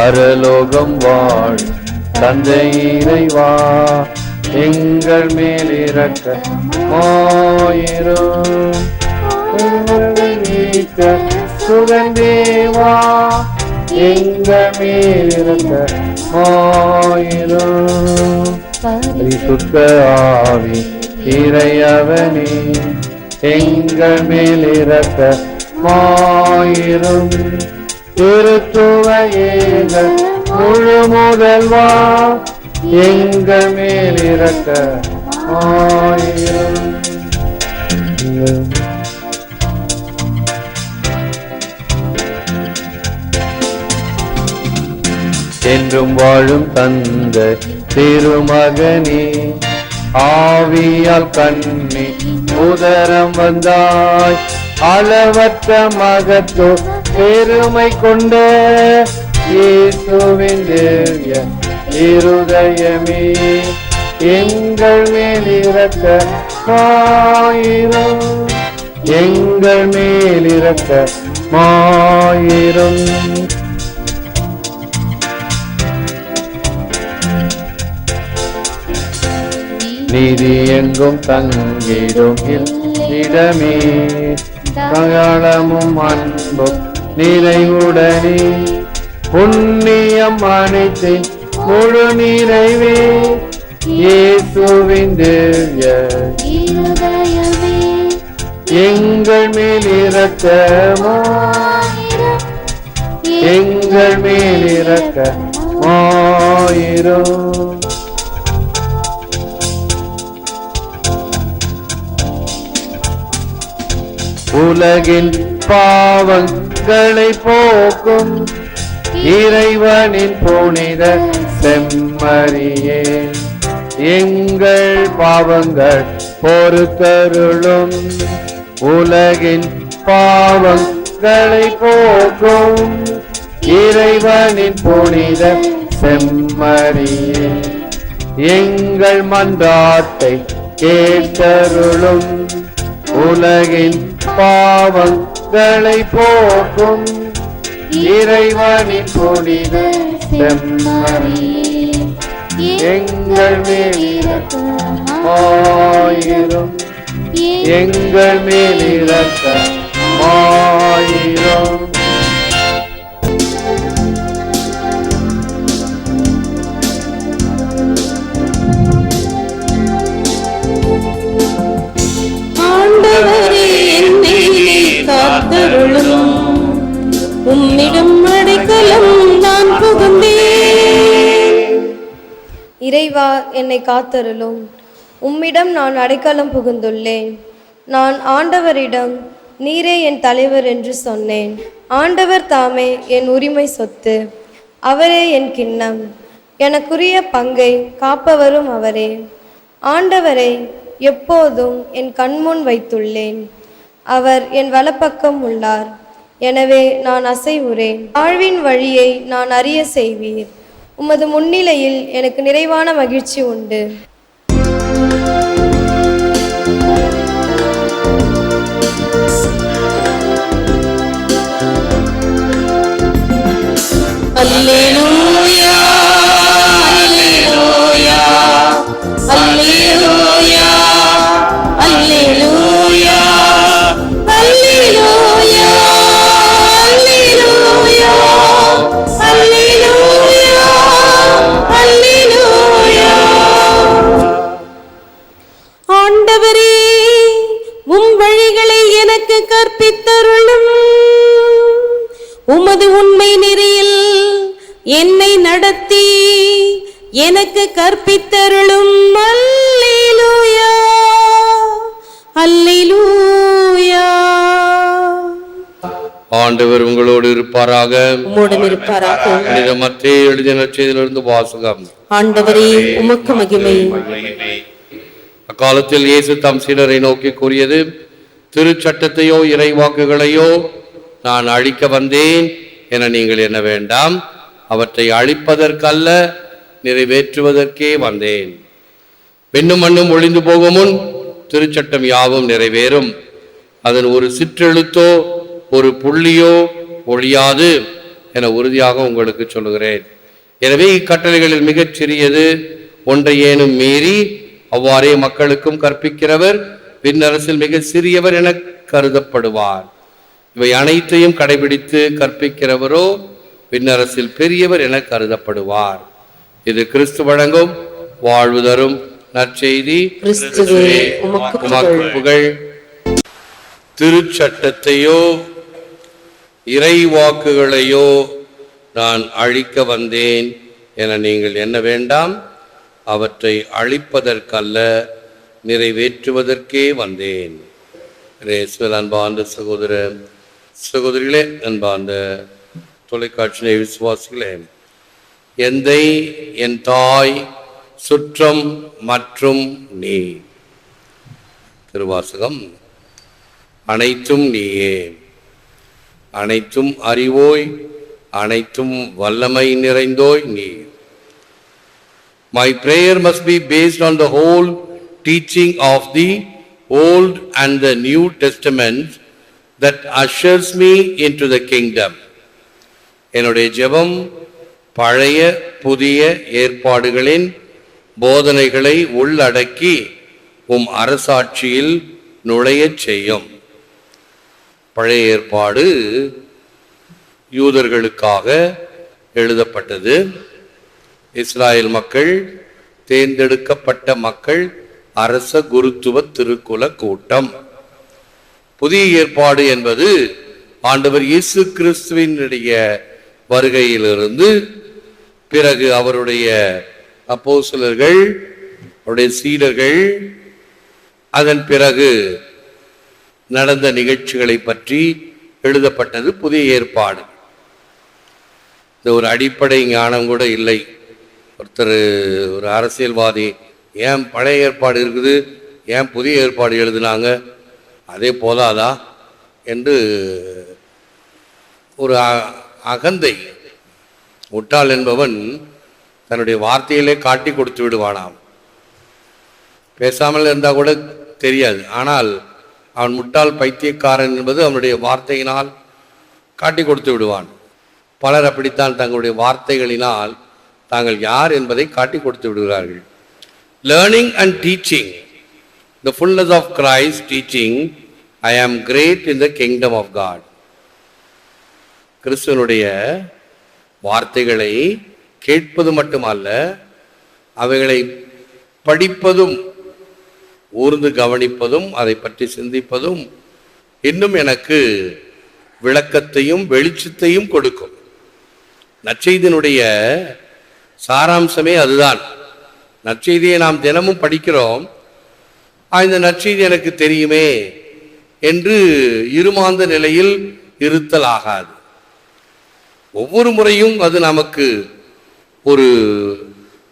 பரலோகம் வாழ். தந்தை இறைவா எங்கள் மேல் இறக்க மாயிரும். சுகந்தேவா எங்கள் மேல் இறக்க மாயிரும். பரிசுத்த ஆவி இறையவனே. எங்கள் மேல் இறக்க மாயிரும். திருத்துவ முழு முதல்வா எங்கள் மேல் இறக்க மாயிரும் என்றும் வாழும் தந்த திருமகனே ஆவியால் கண்ணி உதரம் வந்தாய். அளவற்ற மகத்தோ பெருமை கொண்ட இயேசுவின் தேவிய இருதயமே எங்கள் மேல் இறக்க மாயிரும். எங்கள் மேல் இறக்க மாயிரும். நீதி எங்கும் தங்கிடும். இடமே தகளமும் அன்பும் நிறைவுடனே புண்ணியம் அனைத்தின் முழு நிறைவே இயேசுவின் திவ்ய எங்கள் மேல் இரக்கமா? எங்கள் மேல் இரக்க மாயிரும் உலகின் பாவங்களை போக்கும் இறைவனின் புனித செம்மறியே. எங்கள் பாவங்கள் பொறுத்தருளும். உலகின் பாவங்களை போக்கும் இறைவனின் புனித செம்மறியே. எங்கள் மன்றாட்டை கேட்டருளும். உலகின் பாவங்கள் போக்கும் இறைவனின் புனித செம்மறி. எங்கள் மேல் ஆயிரம் எங்கள் மேல் இறக்க ஆயிரம் இறைவா என்னை காத்தருளும். உம்மிடம் நான் அடைக்கலம் புகுந்துள்ளேன். நான் ஆண்டவரிடம் நீரே என் தலைவர் என்று சொன்னேன். ஆண்டவர் தாமே என் உரிமை சொத்து. அவரே என் கிண்ணம். எனக்குரிய பங்கை காப்பவரும் அவரே. ஆண்டவரை எப்போதும் என் கண்முன் வைத்துள்ளேன். அவர் என் வலப்பக்கம் உள்ளார். எனவே நான் அசைவுறேன். வாழ்வின் வழியை நான் அறிய செய்வீர். உமது முன்னிலையில் எனக்கு நிறைவான மகிழ்ச்சி உண்டு. கற்பித்தருளும். உமது உண்மை நெறியில் என்னை நடத்தி எனக்கு கற்பித்தருளும். அல்லேலூயா. அல்லேலூயா. ஆண்டவர் உங்களோடு இருப்பாராக. மத்திய எழுதிய நற்செய்தியிலிருந்து வாசகம். ஆண்டவரே உமக்கு மகிமை. அக்காலத்தில் இயேசு தம் சீடரை நோக்கி கூறியது திருச்சட்டத்தையோ இறைவாக்குகளையோ நான் அழிக்க வந்தேன் என நீங்கள் எண்ண வேண்டாம் அவற்றை அழிப்பதற்கல்ல நிறைவேற்றுவதற்கே வந்தேன். பெண்ணும் மண்ணும் ஒளிந்து போகும் முன் திருச்சட்டம் யாவும் நிறைவேறும். அதன் ஒரு சிற்றெழுத்தோ ஒரு புள்ளியோ ஒழியாது என உறுதியாக உங்களுக்கு சொல்லுகிறேன். எனவே இக்கட்டளைகளில் மிகச் சிறியது ஒன்றையேனும் மீறி அவ்வாறே மக்களுக்கும் கற்பிக்கிறவர் விண்ணரசில் மிக சிறியவர் என கருதப்படுவார். இவை அனைத்தையும் கடைபிடித்து கற்பிக்கிறவரோ விண்ணரசில் பெரியவர் என கருதப்படுவார். இது கிறிஸ்து வழங்கும் வாழ்வு தரும் நற்செய்தி. புகழ். திருச்சட்டத்தையோ இறைவாக்குகளையோ நான் அழிக்க வந்தேன் என நீங்கள் எண்ண வேண்டாம். அவற்றை அழிப்பதற்கல்ல. நிறைவேற்றுவதற்கே வந்தேன். ரேஸ்வல் அன்பார்ந்த சகோதர சகோதரிகளே அன்பார்ந்த தொலைக்காட்சி விசுவாசிகளே எந்தை என் தாய் சுற்றம் மற்றும் நீ? திருவாசகம் அனைத்தும் நீயே. அனைத்தும் அறிவோய் அனைத்தும் வல்லமை நிறைந்தோய் நீ. My prayer must be based on the whole teaching of the old and the new testament that ushers me into the kingdom. என்னுடைய ஜெபம் பழைய புதிய ஏற்பாடுகளின் போதனைகளை உள்ளடக்கி உம் அரசாட்சியில் நுழையச் செய்யும். பழைய ஏற்பாடு யூதர்களுக்காக எழுதப்பட்டது. இஸ்ராயல் மக்கள் தேர்ந்தெடுக்கப்பட்ட மக்கள் அரச குருத்துவ திருக்குல கூட்டம். புதிய ஏற்பாடு என்பது ஆண்டவர் இயேசு கிறிஸ்துவினுடைய வருகையிலிருந்து பிறகு அவருடைய அப்போஸ்தலர்கள் அவருடைய சீடர்கள் அதன் பிறகு நடந்த நிகழ்ச்சிகளை பற்றி எழுதப்பட்டது புதிய ஏற்பாடு. இந்த ஒரு அடிப்படை ஞானம் கூட இல்லை. ஒருத்தர் ஒரு அரசியல்வாதி ஏன் பழைய ஏற்பாடு இருக்குது? ஏன் புதிய ஏற்பாடு எழுதுனாங்க? அதே போதாதா? என்று ஒரு அகந்தை முட்டாள் என்பவன் தன்னுடைய வார்த்தையிலே காட்டி கொடுத்து விடுவானாம். பேசாமல் இருந்தால் கூட தெரியாது. ஆனால் அவன் முட்டாள் பைத்தியக்காரன் என்பது அவனுடைய வார்த்தையினால் காட்டி கொடுத்து விடுவான். பலர் அப்படித்தான் தங்களுடைய வார்த்தைகளினால் தாங்கள் யார் என்பதை காட்டி கொடுத்து விடுகிறார்கள். Learning and teaching the fullness of Christ teaching I am great in the kingdom of God கிறிஸ்துவனுடைய வார்த்தைகளை கேட்பது மட்டுமல்ல அவைகளை படிப்பதும் ஊர்ந்து கவனிப்பதும் அதை பற்றி சிந்திப்பதும் இன்னும் எனக்கு விளக்கத்தையும் வெளிச்சத்தையும் கொடுக்கும். நற்செய்தியினுடைய சாராம்சமே அதுதான். நற்செய்தியை நாம் தினமும் படிக்கிறோம். இந்த நற்செய்தி எனக்கு தெரியுமே என்று இருமாந்த நிலையில் இருத்தல் ஆகாது. ஒவ்வொரு முறையும் அது நமக்கு ஒரு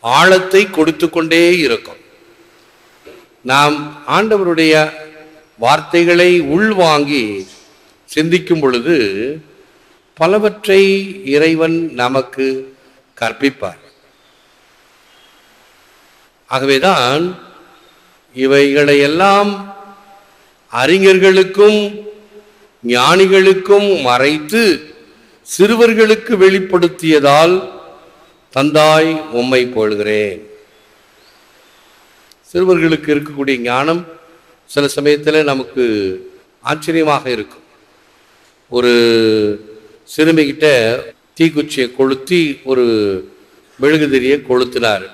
ஆழத்தை கொடுத்து கொண்டே இருக்கும். நாம் ஆண்டவருடைய வார்த்தைகளை உள்வாங்கி சிந்திக்கும் பொழுது பலவற்றை இறைவன் நமக்கு கற்பிப்பார். ஆகவேதான் இவைகளையெல்லாம் அறிஞர்களுக்கும் ஞானிகளுக்கும் மறைத்து சிறுவர்களுக்கு வெளிப்படுத்தியதால் தந்தாய் உம்மை போடுகிறேன். சிறுவர்களுக்கு இருக்கக்கூடிய ஞானம் சில சமயத்தில் நமக்கு ஆச்சரியமாக இருக்கும். ஒரு சிறுமிகிட்ட தீக்குச்சியை கொளுத்தி ஒரு மெழுகுதிரியை கொளுத்தினார்.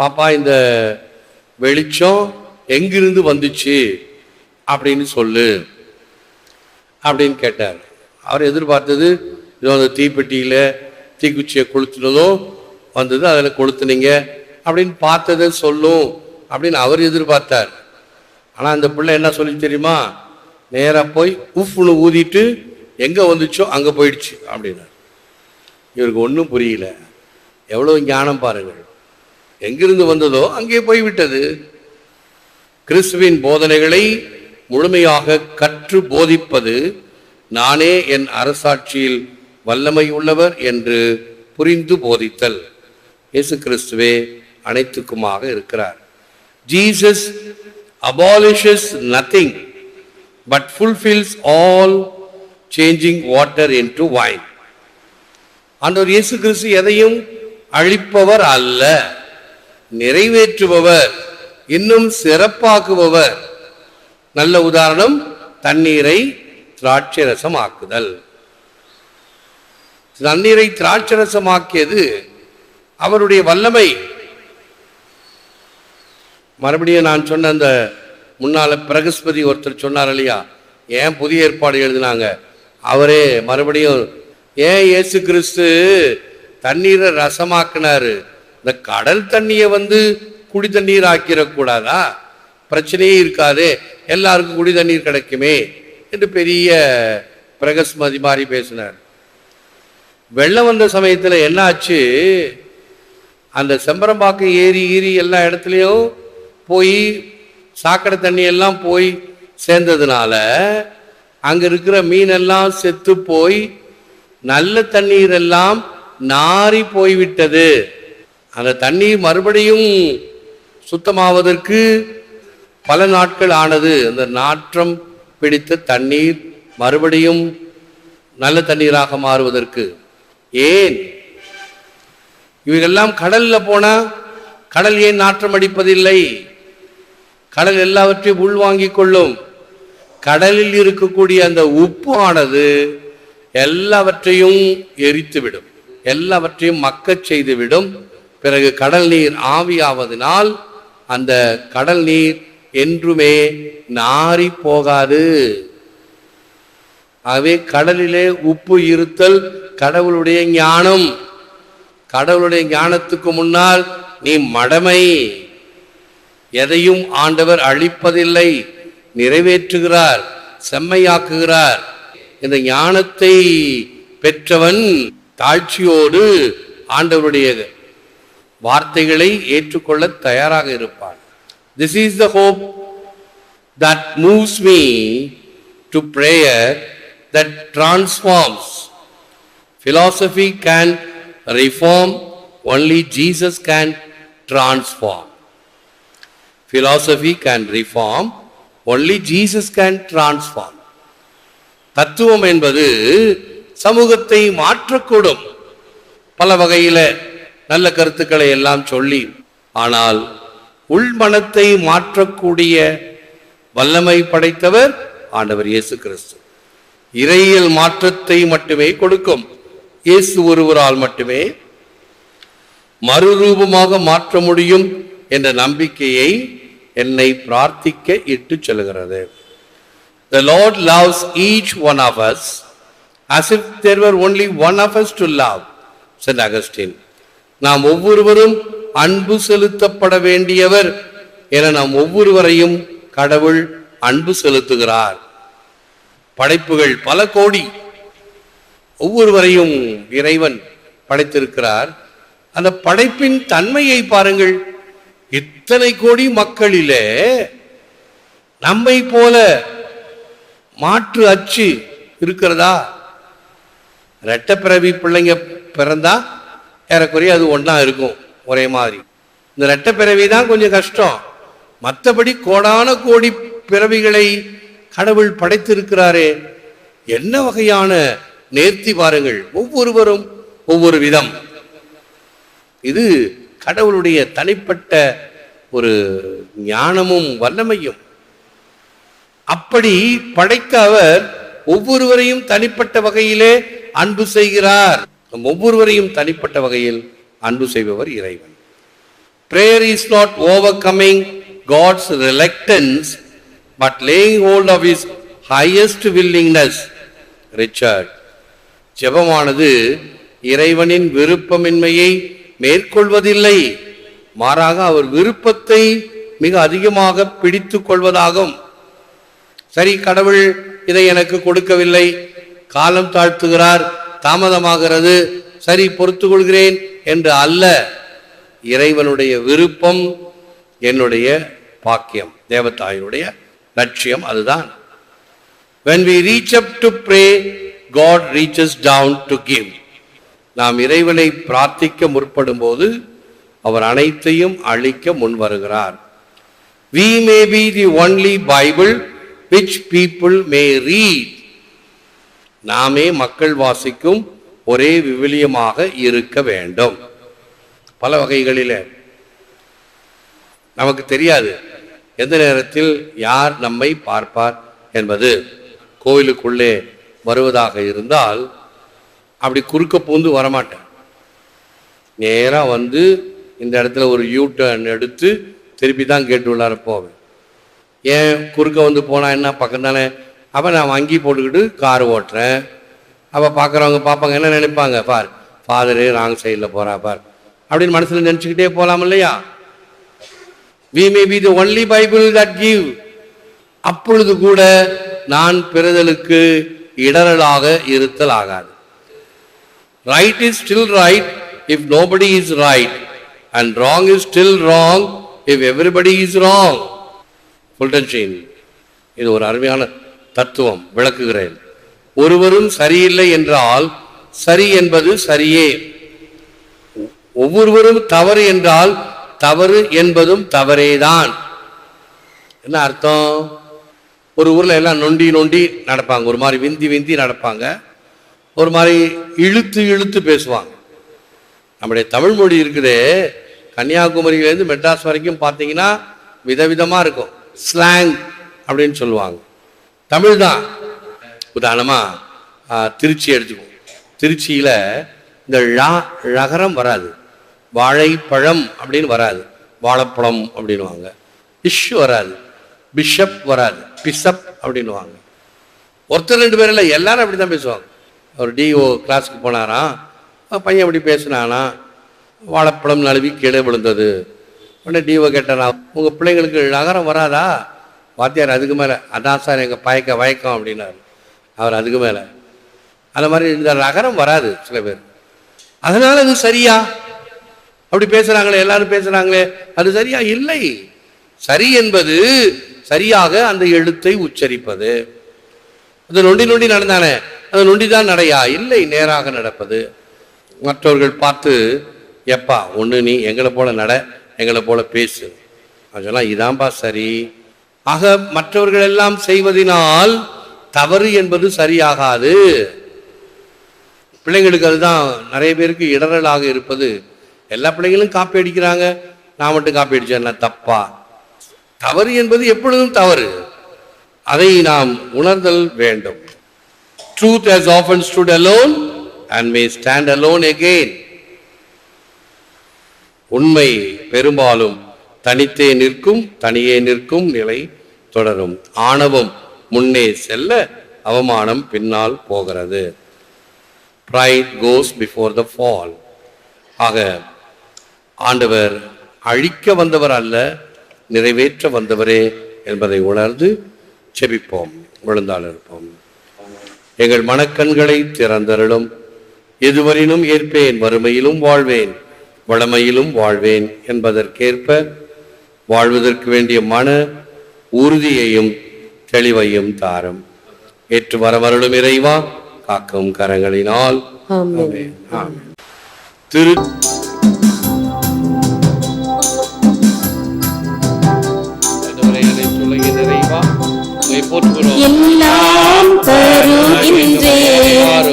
பாப்பா இந்த வெளிச்சம் எங்கிருந்து வந்துச்சு அப்படின்னு சொல்லு அப்படின்னு கேட்டார். அவர் எதிர்பார்த்தது இதோ அந்த தீப்பெட்டியில் தீக்குச்சியை கொளுத்துனதும் வந்தது அதில் கொளுத்துனீங்க அப்படின்னு பார்த்ததை சொல்லும் அப்படின்னு அவர் எதிர்பார்த்தார். ஆனால் அந்த பிள்ளை என்ன சொல்லி தெரியுமா? நேராக போய் உஃப்னு ஊதிட்டு எங்கே வந்துச்சோ அங்கே போயிடுச்சு அப்படின்னார். இவருக்கு ஒன்றும் புரியல. எவ்வளோ ஞானம் பாருங்கள். எங்கிருந்து வந்ததோ அங்கே போய்விட்டது. கிறிஸ்துவின் போதனைகளை முழுமையாக கற்று போதிப்பது நானே என் அரசாட்சியில் வல்லமை உள்ளவர் என்று புரிந்து போதித்தல். இயேசு கிறிஸ்துவே அனைத்துக்குமாக இருக்கிறார். Jesus nothing but fulfils all changing water into wine ஆண்டவர் இயேசு கிறிஸ்து எதையும் அழிப்பவர் அல்ல. நிறைவேற்றுபவர் இன்னும் சிறப்பாக்குபவர். நல்ல உதாரணம் தண்ணீரை திராட்சை ரசமாக்குதல் தண்ணீரை திராட்சை ரசமாக்கியது அவருடைய வல்லமை. மறுபடியும் நான் சொன்ன அந்த முன்னால பிரகஸ்பதி ஒருத்தர் சொன்னார் இல்லையா? ஏன் புதிய ஏற்பாடு எழுதினாங்க? அவரே மறுபடியும் ஏன் இயேசு கிறிஸ்து தண்ணீரை ரசமாக்குனாரு? இந்த கடல் தண்ணியை வந்து குடி தண்ணீர் ஆக்கிடக்கூடாதா? பிரச்சனையே இருக்காது. எல்லாருக்கும் குடி தண்ணீர் கிடைக்குமே என்று பெரிய பிரகஸ்மதி மாதிரி பேசினார். வெள்ளம் வந்த சமயத்தில் என்னாச்சு? அந்த செம்பரம்பாக்கம் ஏரி ஈரி எல்லா இடத்துலையும் போய் சாக்கடை தண்ணி எல்லாம் போய் சேர்ந்ததுனால அங்கே இருக்கிற மீனெல்லாம் செத்து போய் நல்ல தண்ணீர் எல்லாம் நாறி போய்விட்டது. அந்த தண்ணீர் மறுபடியும் சுத்தமாவதற்கு பல நாட்கள் ஆனது. அந்த நாற்றம் பிடித்த தண்ணீர் மறுபடியும் நல்ல தண்ணீராக மாறுவதற்கு. ஏன்? இவையெல்லாம் கடலில் போனால் கடல் ஏன் நாற்றம் அடிப்பதில்லை? கடல் எல்லாவற்றையும் உள்வாங்கிக் கொள்ளும். கடலில் இருக்கக்கூடிய அந்த உப்பு ஆனது எல்லாவற்றையும் எரித்துவிடும். எல்லாவற்றையும் மக்கச் செய்துவிடும். பிறகு கடல் நீர் ஆவியாவதனால் அந்த கடல் நீர் என்றுமே நாரி போகாது. ஆகவே கடலிலே உப்பு இருத்தல் கடவுளுடைய ஞானம். கடவுளுடைய ஞானத்துக்கு முன்னால் நீ மடமை. எதையும் ஆண்டவர் அழிப்பதில்லை. நிறைவேற்றுகிறார் செம்மையாக்குகிறார். இந்த ஞானத்தை பெற்றவன் தாழ்ச்சியோடு ஆண்டவருடைய வார்த்தைகளை ஏற்றுக்கொள்ள தயாராக இருப்பான் this is the hope that moves me to prayer that transforms. Philosophy can reform, only Jesus can transform. Philosophy can reform, only Jesus can transform. தத்துவம் என்பது சமூகத்தை மாற்றக்கூடும் பல வகையில நல்ல கருத்துக்களை எல்லாம் சொல்லி ஆனால் உள்மனத்தை மாற்றக்கூடிய வல்லமை படைத்தவர் ஆண்டவர் இயேசு கிறிஸ்து. இறையியல் மாற்றத்தை மட்டுமே கொடுக்கும். இயேசு ஒருவரால் மட்டுமே மறுரூபமாக மாற்ற முடியும் என்ற நம்பிக்கையை என்னை பிரார்த்திக்க இட்டு செல்கிறது. The Lord loves each one of us us if there only one of of to to sent said நாம் ஒவ்வொருவரும் அன்பு செலுத்தப்பட வேண்டியவர் என நாம் ஒவ்வொருவரையும் கடவுள் அன்பு செலுத்துகிறார். படைப்புகள் பல கோடி. ஒவ்வொருவரையும் இறைவன் படைத்திருக்கிறார். அந்த படைப்பின் தன்மையை பாருங்கள். இத்தனை கோடி மக்களிலே நம்மை போல மாற்று அச்சு இருக்கிறதா? ரெட்டப்பிறவி பிள்ளைங்க பிறந்தா ஏறக்குறைய அது ஒன்றா இருக்கும் ஒரே மாதிரி. இந்த ரெட்டப்பிறவி தான் கொஞ்சம் கஷ்டம். மற்றபடி கோடான கோடி பிறவிகளை கடவுள் படைத்திருக்கிறாரே. என்ன வகையான நேர்த்தி பாருங்கள். ஒவ்வொருவரும் ஒவ்வொரு விதம். இது கடவுளுடைய தனிப்பட்ட ஒரு ஞானமும் வல்லமையும். அப்படி படைத்த அவர் ஒவ்வொருவரையும் தனிப்பட்ட வகையிலே அன்பு செய்கிறார். நம் ஒவ்வொருவரையும் தனிப்பட்ட வகையில் அன்பு செய்பவர் இறைவன். Prayer is not overcoming God's reluctance but laying hold of is highest willingness Richard ஜெபமானது இறைவனின் விருப்பமின்மையை மேற்கொள்வதில்லை. மாறாக அவர் விருப்பத்தை மிக அதிகமாக பிடித்து கொள்வதாகும். சரி கடவுள் இதை எனக்கு கொடுக்கவில்லை. காலம் தாழ்த்துகிறார். தாமதமாகிறது. சரி பொறுத்து கொள்கிறேன் என்று அல்ல. இறைவனுடைய விருப்பம் என்னுடைய பாக்கியம். தேவதாயுடைய லட்சியம் அதுதான். When we reach up to pray god reaches down to give. நாம் இறைவனை பிரார்த்திக்க முற்படும் போது அவர் அனைத்தையும் அழிக்க முன்வருகிறார். We may be the only Bible which people may read நாமே மக்கள் வாசிக்கும் ஒரே விவிலியமாக இருக்க வேண்டும். பல வகைகளில். நமக்கு தெரியாது எந்த நேரத்தில் யார் நம்மை பார்ப்பார் என்பது. கோவிலுக்குள்ளே வருவதாக இருந்தால் அப்படி குறுக்க பூந்து வரமாட்டேன். நேராக வந்து இந்த இடத்துல ஒரு யூ டர்ன் எடுத்து திருப்பி தான் கேட்டு உள்ளார போவேன். ஏன் குறுக்க வந்து போனால் என்ன? பக்கம் தானே அப்போ நான் வங்கி போட்டுக்கிட்டு கார் ஓட்டுறேன். அப்போ பார்க்குறவங்க பார்ப்பாங்க என்ன நினைப்பாங்க? பார் ஃபாதரு ராங் சைடில் போகிறா பார். அப்படின்னு மனசில் நினச்சிக்கிட்டே போகலாம் இல்லையா? We may be the only Bible that give அப்பொழுது கூட நான் பிறதலுக்கு இடரலாக இருத்தல் ஆகாது. Right is still right if nobody is right and wrong is still wrong if everybody is wrong Fulton Sheen இது ஒரு அருமையான தத்துவம் விளக்குகிறேன். ஒருவரும் சரியில்லை என்றால் சரி என்பது சரியே. ஒவ்வொருவரும் தவறு என்றால் தவறு என்பதும் தவறேதான். என்ன அர்த்தம்? ஒரு ஊரில் எல்லாம் நொண்டி நொண்டி நடப்பாங்க. ஒரு மாதிரி விந்தி விந்தி நடப்பாங்க. ஒரு மாதிரி இழுத்து இழுத்து பேசுவாங்க. நம்முடைய தமிழ் மொழி இருக்குதே. கன்னியாகுமரியிலேருந்து மெட்ராஸ் வரைக்கும் பார்த்தீங்கன்னா விதவிதமாக இருக்கும். ஸ்லாங் அப்படின்னு சொல்லுவாங்க. தமிழ் தான் உதாரணமாக திருச்சி எடுத்துக்குவோம். திருச்சியில் இந்த ழா ழகரம் வராது. வாழைப்பழம் அப்படின்னு வராது. வாழைப்பழம் அப்படின்னுவாங்க. இஷ் வராது. பிஷப் வராது. பிசப் அப்படின்னுவாங்க. ஒருத்தர் ரெண்டு பேர் இல்லை எல்லாரும் அப்படி தான் பேசுவாங்க. ஒரு டிஓ கிளாஸுக்கு போனாராம். பையன் அப்படி பேசினானா வாழைப்பழம் நழுவி கீழே விழுந்தது. உடனே டிஓ கேட்டானா உங்கள் பிள்ளைங்களுக்கு நகரம் வராதா? வாத்தியார் அதுக்கு மேலே அதான் சார் எங்கள் பயக்க வயக்கம் அப்படின்னார். அவர் அதுக்கு மேலே. அந்த மாதிரி இந்த நகரம் வராது சில பேர். அதனால் அது சரியா? அப்படி பேசுகிறாங்களே எல்லாரும் பேசுகிறாங்களே அது சரியா? இல்லை. சரி என்பது சரியாக அந்த எழுத்தை உச்சரிப்பது. அது நொண்டி நொண்டி நடந்தானே அது நொண்டி தான் நடையா? இல்லை நேராக நடப்பது. மற்றவர்கள் பார்த்து எப்பா ஒன்று நீ எங்களை போல நட எங்களை போல பேசு. அதெல்லாம் இதான்பா சரி. ஆக மற்றவர்கள் எல்லாம் செய்வதினால் தவறு என்பது சரியாகாது. பிள்ளைங்களுக்கு அதுதான் நிறைய பேருக்கு இடரலாக இருப்பது. எல்லா பிள்ளைங்களும் காப்பி அடிக்கிறாங்க. நான் மட்டும் காப்பி அடிச்சேன்னா தப்பா? தவறு என்பது எப்பொழுதும் தவறு. அதை நாம் உணர்தல் வேண்டும். Truth has often stood alone and may stand alone again உண்மை பெரும்பாலும் தனித்தே நிற்கும் தனியே நிற்கும் நிலை தொடரும். ஆணவம் முன்னே செல்ல அவமானம் பின்னால் போகிறது. Pride goes before the fall ஆக ஆண்டவர் அழிக்க வந்தவர் அல்ல நிறைவேற்ற வந்தவரே என்பதை உணர்ந்து செபிப்போம் விழுந்தால் இருப்போம். எங்கள் மனக்கண்களை திறந்தருளும். எதுவரினும் ஏற்பேன் வறுமையிலும் வாழ்வேன் வளமையிலும் வாழ்வேன் என்பதற்கேற்ப வாழ்வதற்கு வேண்டிய மன உறுதியையும் தெளிவையும் தாரும் ஏற்று வரவருளும் இறைவா காக்கும் கரங்களினால் ஆமென் ஆமென். ஆமென். திரு. எல்லாம் தருகின்றேன்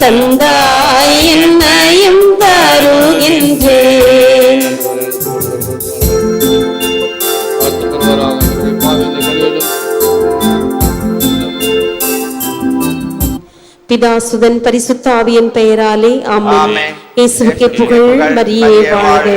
தந்தாய் என்னையும் தருகின்றேன் பிதாசுதன் பரிசுத்த ஆவியின் பெயராலே ஆமென். இயேசுவுக்கே புகழ் மரியே வாழ்க.